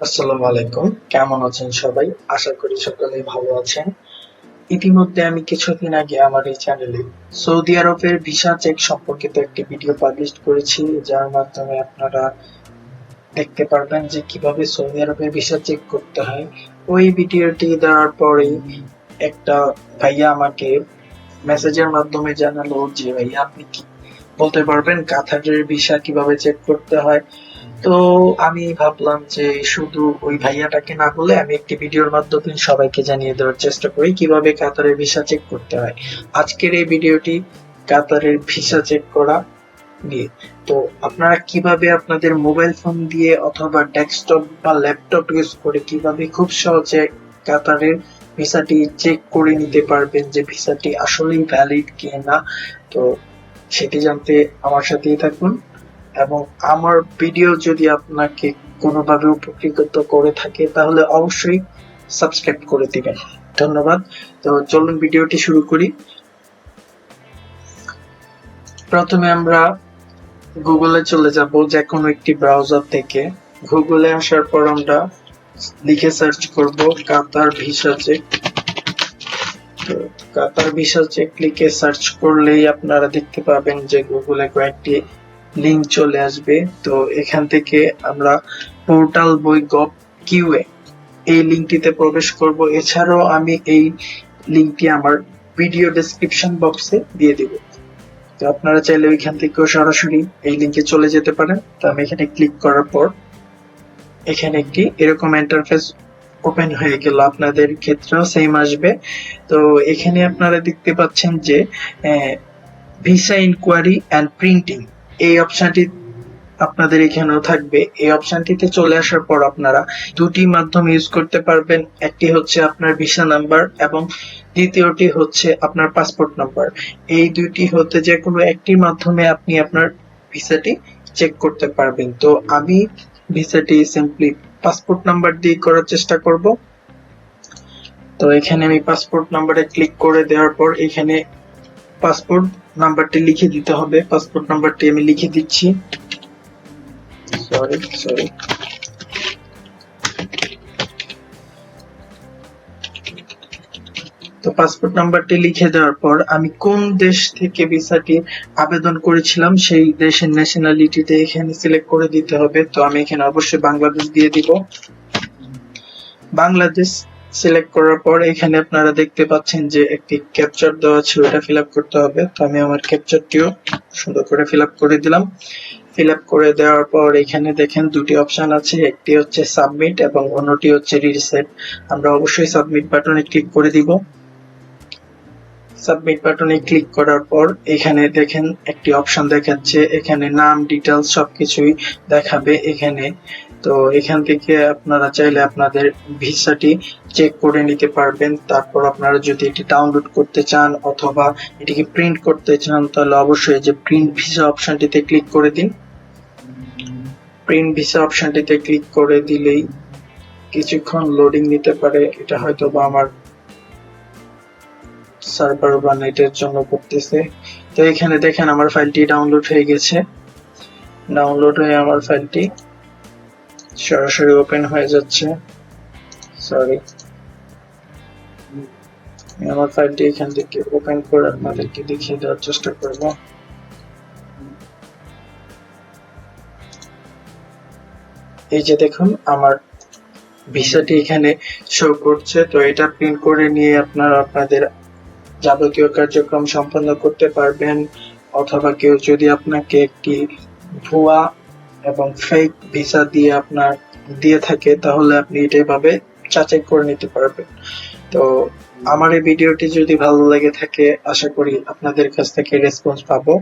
আসসালামু আলাইকুম। কেমন আছেন সবাই? আশা করি সকলেই ভালো আছেন। ইতিমধ্যে আমি কিছুদিন আগে আমার এই চ্যানেলে সৌদি আরবের ভিসা চেক সম্পর্কিত একটি ভিডিও পাবলিশ করেছি, যার মাধ্যমে আপনারা দেখতে পারবেন যে কীভাবে সৌদি আরবের ভিসা চেক করতে হয়। ওই ভিডিওটি দেওয়ার পরেই একটা ভাইয়া আমাকে মেসেজের মাধ্যমে জানালো যে, ভাইয়া, আপনি কি বলতে পারবেন কাতারের ভিসা কীভাবে চেক করতে হয়? তো আমি ভাবলাম যে শুধু ওই ভাইয়াটাকে না বলে আমি একটি ভিডিওর মাধ্যমে সবাইকে জানিয়ে দেওয়ার চেষ্টা করি, কীভাবে কাতারের ভিসা চেক করতে হয়। আজকের এই ভিডিওটি কাতারের ভিসা চেক করা নিয়ে। তো আপনারা কীভাবে আপনাদের মোবাইল ফোন দিয়ে অথবা ডেস্কটপ বা ল্যাপটপ ইউজ করে কীভাবে খুব সহজে কাতারের ভিসাটি চেক করে নিতে পারবেন যে ভিসাটি আসলেই ভ্যালিড কি না তো সেটি জানতে আমার সাথেই থাকুন। এবং আমার ভিডিও যদি আপনাকে কোনোভাবে উপকৃত করে থাকে, তাহলে অবশ্যই সাবস্ক্রাইব করে দিবেন। ধন্যবাদ। তো চলুন ভিডিওটি শুরু করি। প্রথমে আমরা গুগলে চলে যাব যে কোনো একটি ব্রাউজার থেকে। গুগলে আসার পর আমরা লিখে সার্চ করব কাতার ভিসা চেক তো কাতার ভিসা চেক লিখে সার্চ করলেই আপনারা দেখতে পাবেন যে গুগলে কয়েকটি লিংক চলে আসবে। তো এখান থেকে আমরা পোর্টাল বই গভ কিউএ এই লিংকটিতে প্রবেশ করব। এছাড়াও আমি এই লিংকটি আমার ভিডিও ডেসক্রিপশন বক্সে দিয়ে দিব। তো আপনারা চাইলে ওইখান থেকেও সরাসরি এই লিংকে চলে যেতে পারেন। তো আমি এখানে ক্লিক করার পর এখানে একটি এরকম ইন্টারফেস ওপেন হয়ে গেল। আপনাদের ক্ষেত্রেও সেম আসবে। তো এখানে আপনারা দেখতে পাচ্ছেন যে ভিসা ইনকোয়ারি অ্যান্ড প্রিন্টিং এই অপশনটি আপনাদের এখানেও থাকবে। এই অপশনটিতে চলে আসার পর আপনারা দুটি মাধ্যম ইউজ করতে পারবেন। একটি হচ্ছে আপনার ভিসা নাম্বার এবং দ্বিতীয়টি হচ্ছে আপনার পাসপোর্ট নাম্বার এই দুইটি হতে যে কোনো একটির মাধ্যমে আপনি আপনার ভিসাটি চেক করতে পারবেন। তো আমি ভিসাটি সিম্পলি পাসপোর্ট নাম্বার দিয়ে করার চেষ্টা করব। তো এখানে আমি পাসপোর্ট নাম্বারে ক্লিক করে দেওয়ার পর এখানে পাসপোর্ট নাম্বারটি লিখে দিতে হবে। পাসপোর্ট নাম্বারটি আমি লিখে দিচ্ছি। সরি সরি তো পাসপোর্ট নাম্বারটি লিখে দেওয়ার পর আমি কোন দেশ থেকে ভিসাটি আবেদন করেছিলাম সেই দেশের ন্যাশনালিটিতে এখানে সিলেক্ট করে দিতে হবে। তো আমি এখানে অবশ্যই বাংলাদেশ দিয়ে দিব। বাংলাদেশ সিলেক্ট করার পর এখানে আপনারা দেখতে পাচ্ছেন যে একটি ক্যাপচার দেওয়া আছে ওটা ফিল করতে হবে। তো আমি আমার ক্যাপচারটিও সুন্দর করে ফিল করে দিলাম। ফিল করে দেওয়ার পর এখানে দেখেন দুটি অপশন আছে, একটি হচ্ছে সাবমিট এবং অন্যটি হচ্ছে রিসেট আমরা অবশ্যই সাবমিট বাটনে ক্লিক করে দিব। সাবমিট বাটনে ক্লিক করার পর এখানে দেখেন একটি অপশন দেখাচ্ছে, এখানে নাম ডিটেলস সবকিছুই দেখাবে। এখানে তো এখান থেকে আপনারা চাইলে আপনাদের ভিসাটি চেক করে নিতে পারবেন। তারপর আপনারা যদি এটি ডাউনলোড করতে চান অথবা এটিকে প্রিন্ট করতে চান, তাহলে অবশ্যই যে প্রিন্ট ভিসা অপশনটিতে ক্লিক করে দিন। প্রিন্ট ভিসা অপশনটিতে ক্লিক করে দিলেই কিছুক্ষণ লোডিং নিতে পারে। এটা হয়তো বা আমার সার্ভার বা নেটের জন্য করতেছে। তো এখানে দেখেন আমার ফাইলটি ডাউনলোড হয়ে গেছে। ডাউনলোড হয়ে আমার ফাইলটি সরাসরি ওপেন হয়ে যাচ্ছে। সরি আমার ফাইলটি এখান থেকে ওপেন করে আপনাদেরকে দেখিয়ে দেওয়ার চেষ্টা করব। এই যে দেখুন, আমার ভিসাটি এখানে শো করছে। তো এটা প্রিন্ট করে নিয়ে আপনারা আপনাদের যাবতীয় কার্যক্রম সম্পন্ন করতে পারবেন। অথবা কেউ যদি আপনাকে একটি ভুয়া এবং ফেক ভিসা দিয়ে আপনার দিয়ে থাকে, তাহলে আপনি এটা এভাবে যাচাই করে নিতে পারবেন। তো আমার এই ভিডিওটি যদি ভালো লেগে থাকে, আশা করি আপনাদের কাছ থেকে রেসপন্স পাবো।